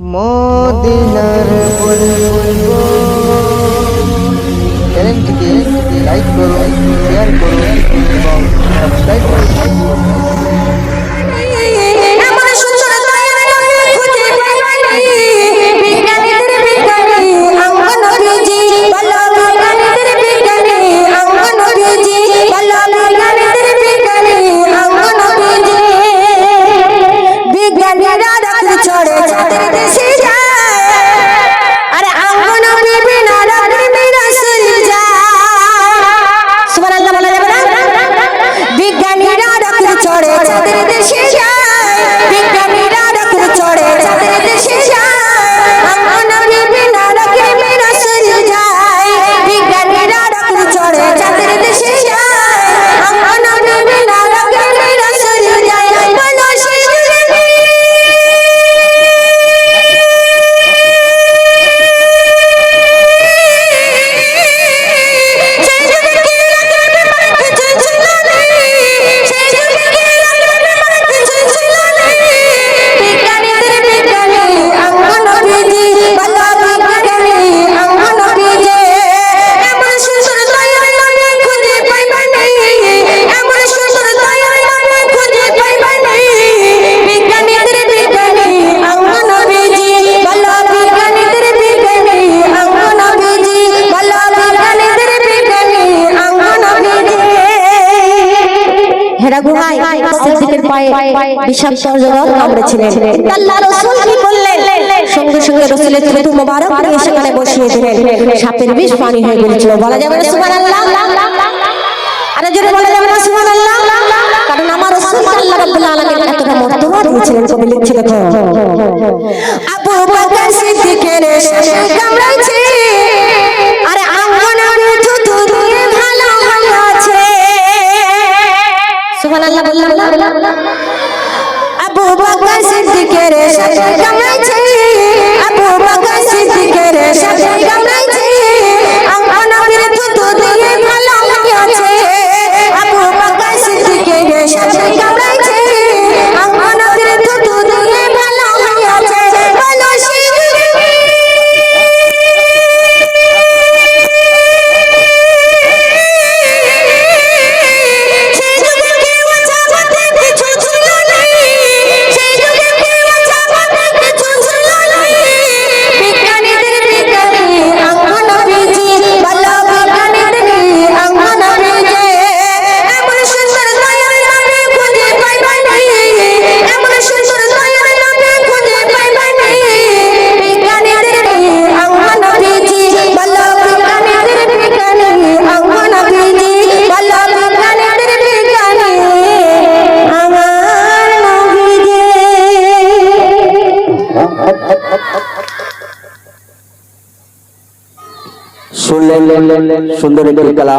মদিনার পরিব চ্যানেলটিকে লাইক করুন শেয়ার করুন এবং সাবস্ক্রাইব করুন। 快点快 গুহায় সিদ্দিকের পায়ে বিষাক্ত জগৎ কামড়েছিলেন। আল্লাহ রাসূল কি বললেন সঙ্গে সঙ্গে রাসূলের থুতু মোবারক নিয়ে সেখানে বসিয়ে দিলেন। সাপের বিষ পানি হয়ে গিয়েছিল বলা যাবে না সুবহানাল্লাহ। আরে জোরে বলা যাবে না সুবহানাল্লাহ। কারণ আমার রাসূল আল্লাহ রাব্বুল আলামিন এতটা মর্যাদা দিয়েছিলেন কবি লিখছে দেখো সুবহানাল্লাহ বললাম না আবু বকর সিদ্দিকের সাথে কামাইছে শুনলেন সুন্দর একটি কালাম।